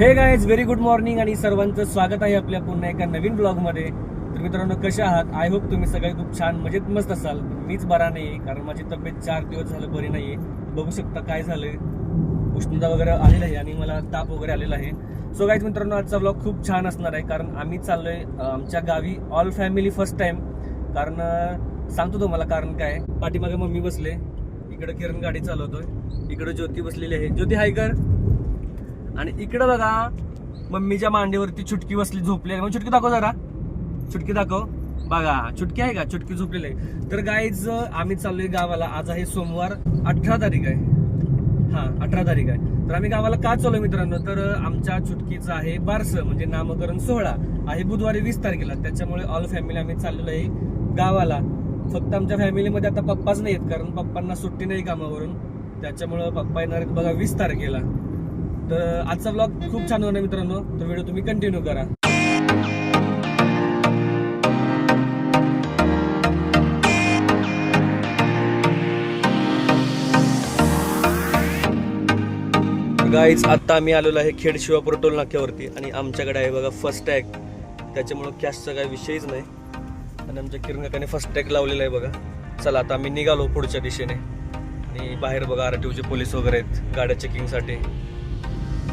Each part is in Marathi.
हे गायज व्हेरी गुड मॉर्निंग आणि सर्वांचं स्वागत आहे आपल्या पुन्हा एका नवीन ब्लॉगमध्ये तर मित्रांनो कशा आहात? आय होप तुम्ही सगळे खूप छान मजेत मस्त असाल. मीच बरा नाही कारण माझी तब्येत चार दिवस झालं बरी नाहीये. बघू शकता काय झालं उष्णता वगैरे आलेला आहे आणि मला ताप वगैरे आलेला आहे. सो गायज मित्रांनो आजचा ब्लॉग खूप छान असणार आहे कारण आम्ही चाललोय आहे आमच्या गावी ऑल फॅमिली फर्स्ट टाइम कारण सांगतो तुम्हाला कारण काय. पाठीमागे मम्मी बसले. इकडे किरण गाडी चालवतोय. इकडे ज्योती बसलेली आहे. ज्योती हाय कर. आणि इकडं बघा मम्मीच्या मांडीवरती चुटकी बसली झोपली आहे. मग चुटकी दाखव जरा. चुटकी दाखव. बघा चुटकी आहे का? चुटकी झोपलेली आहे. तर गाईज आम्ही चाललोय गावाला. आज आहे सोमवार अठरा तारीख आहे. हा अठरा तारीख आहे. तर आम्ही गावाला का चालू मित्रांनो? तर आमच्या चुटकीचं आहे बारस म्हणजे नामकरण सोहळा आहे बुधवारी वीस तारखेला. त्याच्यामुळे ऑल फॅमिली आम्ही चाललेलो आहे गावाला. फक्त आमच्या फॅमिलीमध्ये आता पप्पाच नाही आहेत कारण पप्पांना सुट्टी नाही कामावरून. त्याच्यामुळं पप्पा येणार आहेत बघा वीस तारखेला. तर आजचा ब्लॉग खूप छान होणार मित्रांनो. तर व्हिडिओ तुम्ही कंटिन्यू करा. गाईज आता आम्ही आलेलो आहे खेड शिवापूर टोल नाक्यावरती आणि आमच्याकडे आहे बघा फर्स्ट टॅग त्याच्यामुळं कॅशचा काही विषयच नाही. आणि आमच्या किरणकाने फर्स्ट टॅग लावलेला आहे बघा. चला आता आम्ही निघालो पुढच्या दिशेने. आणि बाहेर बघा आर टी पोलीस वगैरे आहेत. गाड्या चेकिंगसाठी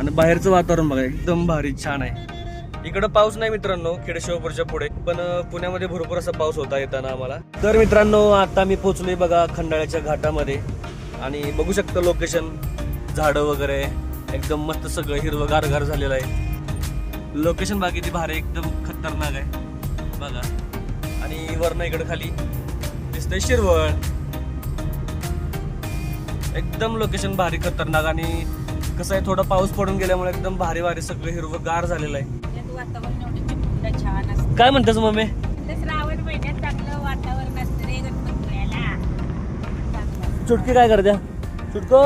आणि बाहेरचं वातावरण बघा एकदम भारी छान आहे. इकडं पाऊस नाही मित्रांनो खेडेशिवापूरच्या पुढे पण पुण्यामध्ये भरपूर असा पाऊस होता येताना आम्हाला. तर मित्रांनो आता मी पोहोचलोय बघा खंडाळ्याच्या घाटामध्ये. आणि बघू शकता लोकेशन झाडं वगैरे एकदम मस्त सगळं हिरवं गारगार झालेलं आहे. लोकेशन बाकी ती भारी एकदम खतरनाक आहे. बघा. आणि वरनं इकडे खाली दिसतंय शिरवळ. एकदम लोकेशन भारी खतरनाक आणि कसं आहे थोडा पाऊस पडून गेल्यामुळे एकदम भारी भारी सगळं हिरवं गार झालेलं आहे. त्यात वातावरण एवढं चिमकुलं छान असतं. काय म्हणतेस मम्मी? ते श्रावण महिन्यात चांगलं वातावरण असतं रे गणपतीला. चांगलं. चुटकी काय करत्या? चुटको?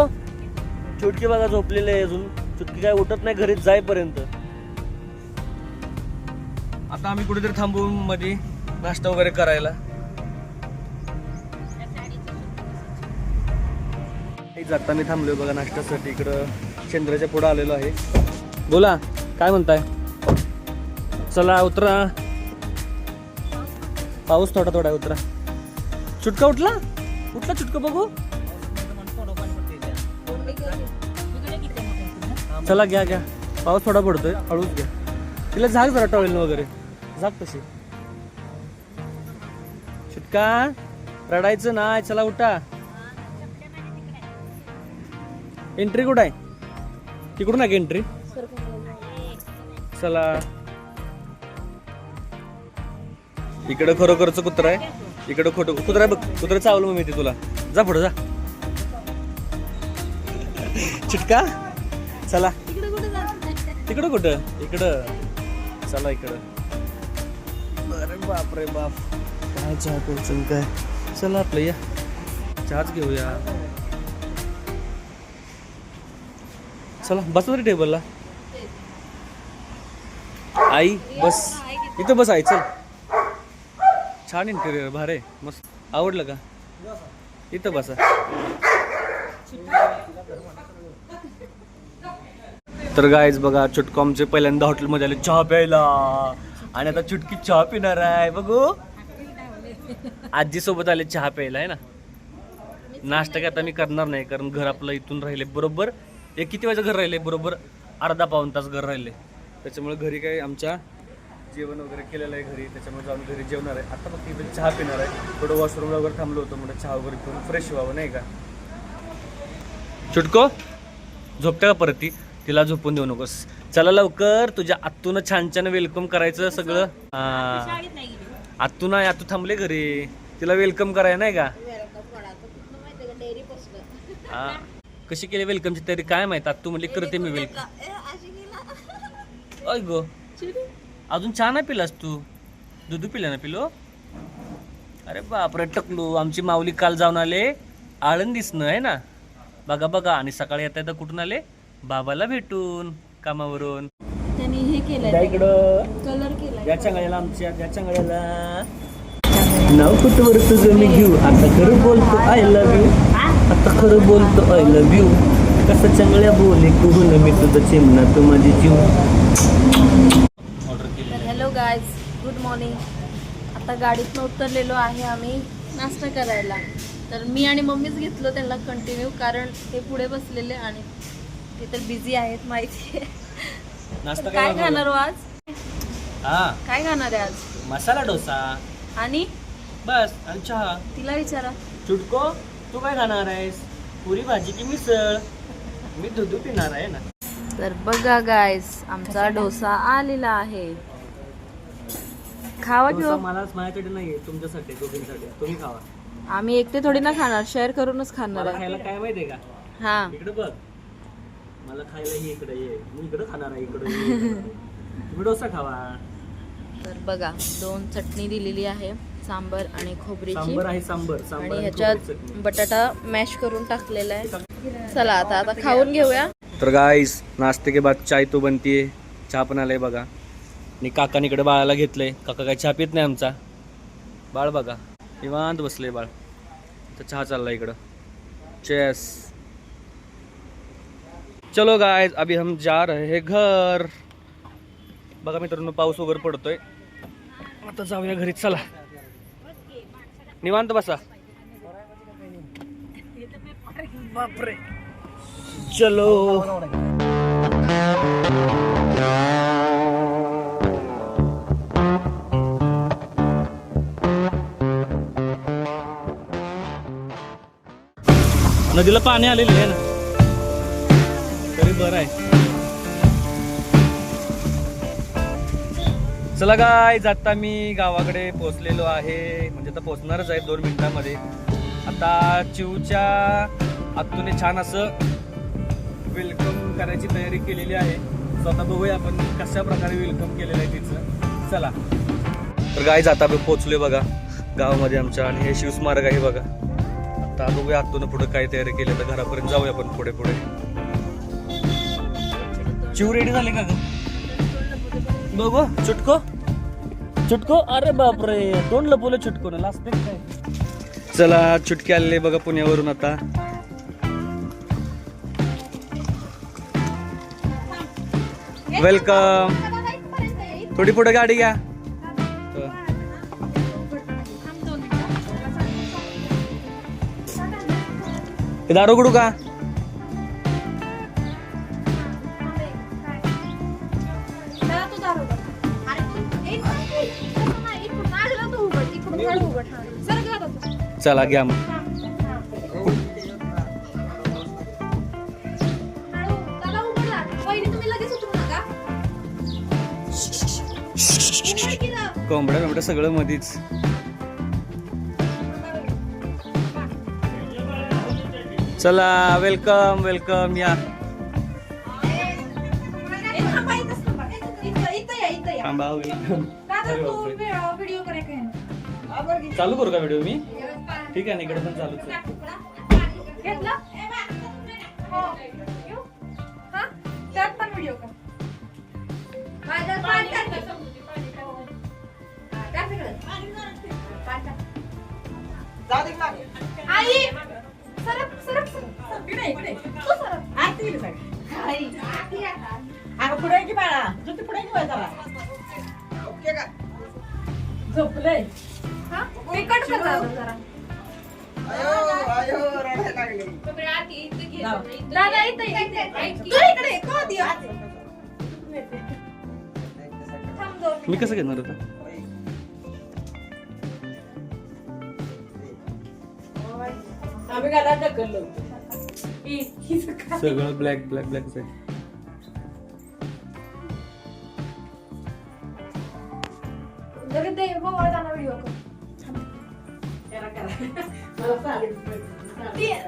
चुटकी बघा झोपलेली आहे अजून. चुटकी काय उठत नाही घरी जाईपर्यंत. आता आम्ही कुठेतरी थांबून मध्ये नाश्ता वगैरे करायला. एक जाता मी थांबलोय बघा नाश्त्यासाठी इकडं. चंद्राच्या पुढं आलेलो आहे. बोला काय म्हणताय? चला उतरा. पाऊस थोडा थोडा उतरा. चुटका उठला? उठला चुटका बघू? चला घ्या घ्या. पाऊस थोडा पडतोय हळूच घ्या. तिला झाक जरा टॉवेल वगैरे. झाक तशी. चुटका रडायचं नाही चला उठा. एंट्री कुठं आहे? तिकडून आहे एंट्री चला. इकडं खरोखरच कुत्रा आहे. इकडं खोटं कुत्रा आहे बघ कुत्रा चावलं मग मी तुला जा पुढं जा. चिटका. चला. तिकडं कुठं? इकडं. चला इकडं. अरे बाप रे बाप. काय चहा प्यायचं काय? चला आपलं या. चहाच घेऊया. चला बस तरी टेबलला आई बस. इथं बस आई चल. छान इंटेरियर भारे मस्त. आवडलं का? इथं बसा. तर गायच बघा चुटको आमचे पहिल्यांदा हॉटेलमध्ये आले चहा प्यायला. आणि आता चुटकी चहा पिणार आहे. बघू. आजी सोबत आले चहा प्यायला आहे ना? नाश्ता काय आता मी करणार नाही कारण घर आपलं इथून राहिले बरोबर? एक किती वाजता घर राहिले? बरोबर अर्धा पाऊन तास घर राहिले. त्याच्यामुळे घरी काय आमच्या जेवण वगैरे केलेलं आहे घरी. त्याच्यामुळे जाऊन घरी जेवणार आहे. आता फक्त इथे चहा पिणार आहे. थोडं वॉशरूमला वगैरे थांबलो होतो. म्हणजे चहा वगैरे घेऊन फ्रेश व्हावं नाही का? चुटको? झोपते का परत ती? तिला झोपून देऊ नकोस. चला लवकर. तुझ्या आत्तून छान छान वेलकम करायचं सगळं. हा. आत्तू नाही आत्तू थांबले घरी. तिला वेलकम कराय नाही का? हा. कशी केली वेलकमची तयारी? काय माहीत? आत्तू म्हणली करते मी वेलकम अय गो. अजून चहा नाही पिलास तू? दूध पिला ना पिलो? अरे बापरे टकलू. आमची माऊली काल जाऊन आले. आळंदीसनं आहे ना? बघा बघा. आणि सकाळी येता येता कुठून आले? बाबाला भेटून कामावरून. त्यांनी हे इकडं. कलर केला या चांगल्याला आमच्या या चांगल्याला नाव कुठवर तुझं? मी घेऊ. आता खरं बोलतो आय लव्ह यू आता खरं बोलतो आय लव्ह यू कसं चांगल्या बोले कुहून मी तुझं चिमणा तू माझी जीव. ऑर्डर केली तर हॅलो गायज गुड मॉर्निंग आता गाडीतनं उतरलेलो आहे आम्ही नाश्ता करायला. तर मी आणि मम्मीच घेतलो त्यांना कंटिन्यू कारण ते पुढे बसलेले आणि ते तर बिझी आहेत माहिती आहे. काय खाणार हो आज? हा. काय खाणार आहे आज? मसाला डोसा. आणि? बस आणि चहा. तिला विचारा. चुटको? तू काय खाणार आहेस? पुरी भाजी की मिसळ? मी दूध पिणार आहे ना. तर बघा गायज आमचा डोसा आलेला आहे. खावा किंवा मलाच माझ्यासाठी नाहीये तुमच्यासाठी दोघींसाठी. तुम्ही खावा. आम्ही एकटे थोडी ना खाणार शेअर करूनच खाणार मला आहे. खायला काय माहितीये का? हा. इकडे बघ. मला खायला ही इकडे ये. मी इकडे खाणार आहे इकडे. तुम्ही डोसा खावा. तर बघा दोन चटणी दिलेली आहे. सांबर आणि खोबरीची. सांबर आहे सांबर सांबर आणि आणि ह्याच्यात खोबरीची चटणी. बटाटा मॅश करून टाकलेला आहे. चला आता आता खाऊन घेऊया. तर गाईस नाश्ते के बाद चाय तो बनतीये चहा पण आलाय बघा. आणि काकाने इकडे बाळाला घेतलंय. काका काय चहा पित नाही आमचा. बाळ बघा. निवांत बसले बाळ. तर चहा चाललाय इकडं. चेस चलो गाइस अभी हम जा रहे हैं घर. बघा मित्रांनो पाऊस वगैरे पडतोय. आता जाऊया घरी चला. निवांत बसा. बापरे चलो. नदीला पाणी आलेलं आहे ना. तरी बरं आहे. चला गाय आता मी गावाकडे पोहोचलेलो आहे. म्हणजे आता पोहोचणारच आहे दोन मिनिटांमध्ये. आता चिवच्या आतून छान असं वेलकम करायची तयारी केलेली आहे. सो आता बघूया आपण कशा प्रकारे वेलकम केलेलं आहे तिचं. चला. तर गाय जाता पोहोचलोय बघा. गावामध्ये आमच्या आणि हे शिवस्मारक आहे बघा. आता बघूया आतून पुढे काय तयारी केली तर घरापर्यंत जाऊया आपण पुढे पुढे. चिव रेडी झाले का ग? बघू चुटको. चुटको? अरे बापरे तोंडलं लपवलं चुटको ना लास्ट काय? चला चुटके आलेले बघा पुण्यावरून आता. वेलकम थोडी पुढे गाडी घ्या. दारू उघडू का? चला घ्या मग. कोंबड्या बिंबड्या सगळं मधीच. चला वेलकम वेलकम या. थांबा वेलकम चालू करू का व्हिडिओ मी? ठीक आहे ना इकडे पण चालूच आहे. आई! सरक सरक सरक इकडे इकडे. तू सरक आरती इकडे सरक आई आरती आता. अगं पुढे की बाळा. तू ते पुढे की बाळा जरा. झोपलंय हा? मी कट कर जरा. दादा इथे इकडे दिया मी कसं घेणार होता आम्ही ढकललो. सगळं ब्लॅक ब्लॅक ब्लॅक आहे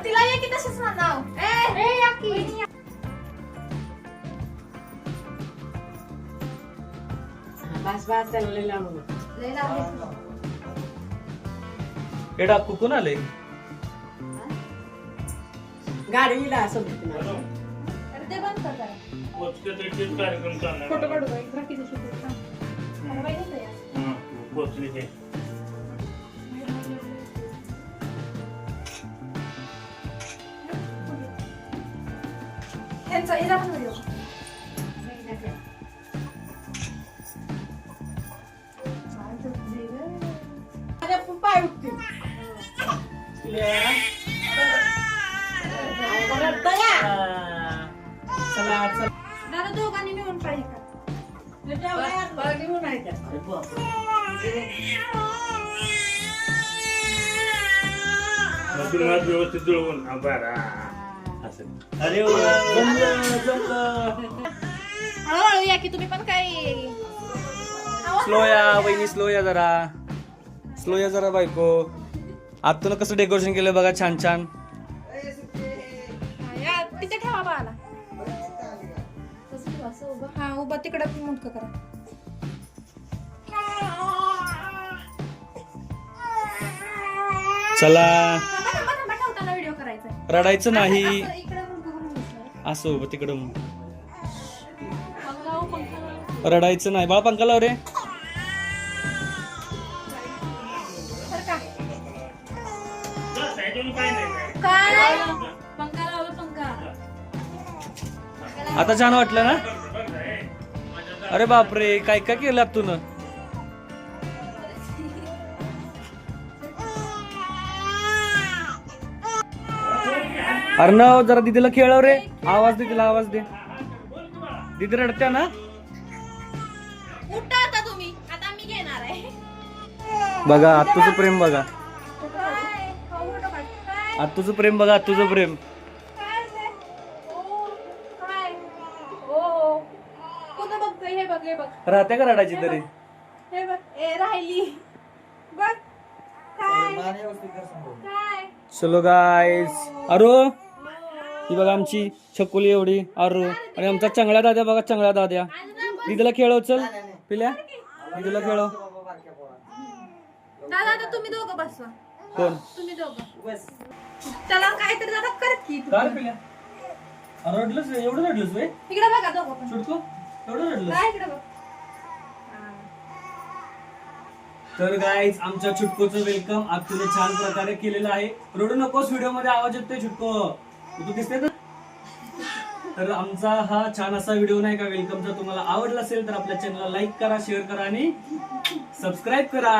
तिला ये की तशीच ना नाव ए या की बस बस चाललेलं लावून लय लावली. हे डाक कुठून आले गाडीला असं ते बंद कर. जरा फोटो काढू का एक बाकीचे शूट उठतील चला चला दादा दोघांनी मिळून पाहिजे का त्याच्या वयात बागी म्हणून आहे त्या. मधून व्यवस्थित जुळवून हा, बरं हा. असं अरे वा, जमलं जमलं. हळूहळू या की तुम्ही पण काय स्लो या वहिनी स्लो या जरा. स्लो या जरा बायको. आतून कसं डेकोरेशन केलं बघा छान छान. या तिथे ठेवा बाळाला हा उभा तिकडे मुंडक करा. चला. थांबा, थांबा, ठेवताना व्हिडिओ करायचा. रडायचं नाही. असं उभं तिकडं. रडायचं नाही. बाळा पंखा लाव रे. आता छान वाटलं ना? अरे बापरे काय काय केलं तू अर्णव जरा दीदीला खेळव रे. आवाज दे तिला आवाज दे. दीदी रडत्या ना? उठा आता तुम्ही. आता मी घेणार आहे. बघा आत्तूचं प्रेम बघा? आत्तूचं प्रेम बघा आत्तूचं प्रेम. काय ते? ओ, काय? ओ, कुठं बघतोय? बघ बघ. राहत्या का रडायची तरी? हे बघ ए राहिली. बघ. काय? काय? चलो गाईस अरो? ही बघा आमची छकुली एवढी अरो आणि आमचा चंगळ्या दाद्या बघा चंगळ्या दाद्या. दीदीला खेळव चल. पिल्या? दीदीला खेळव. दादा आता तुम्ही दोघं बसवा. कोण? तुम्ही दोघं. त्याला काहीतरी दादा कर की तू. काय पिल्या. रडलंच रे, एवढं रडलंच वे? इकडे बघा दोघं पण. छुटको एवढं रडलं काय इकडे बघ. तर गाईज आमच्या छुटकोचं वेलकम आत्तूने छान प्रकारे केलेलं आहे. रडू नकोस व्हिडिओमध्ये आवाज येतोय छुटको तू दिसते ना तर आमचा हा छान असा व्हिडिओ नाही का? वेलकमचा तुम्हाला आवडला असेल तर आपल्या चॅनलला लाईक करा शेअर करा आणि सबस्क्राईब करा.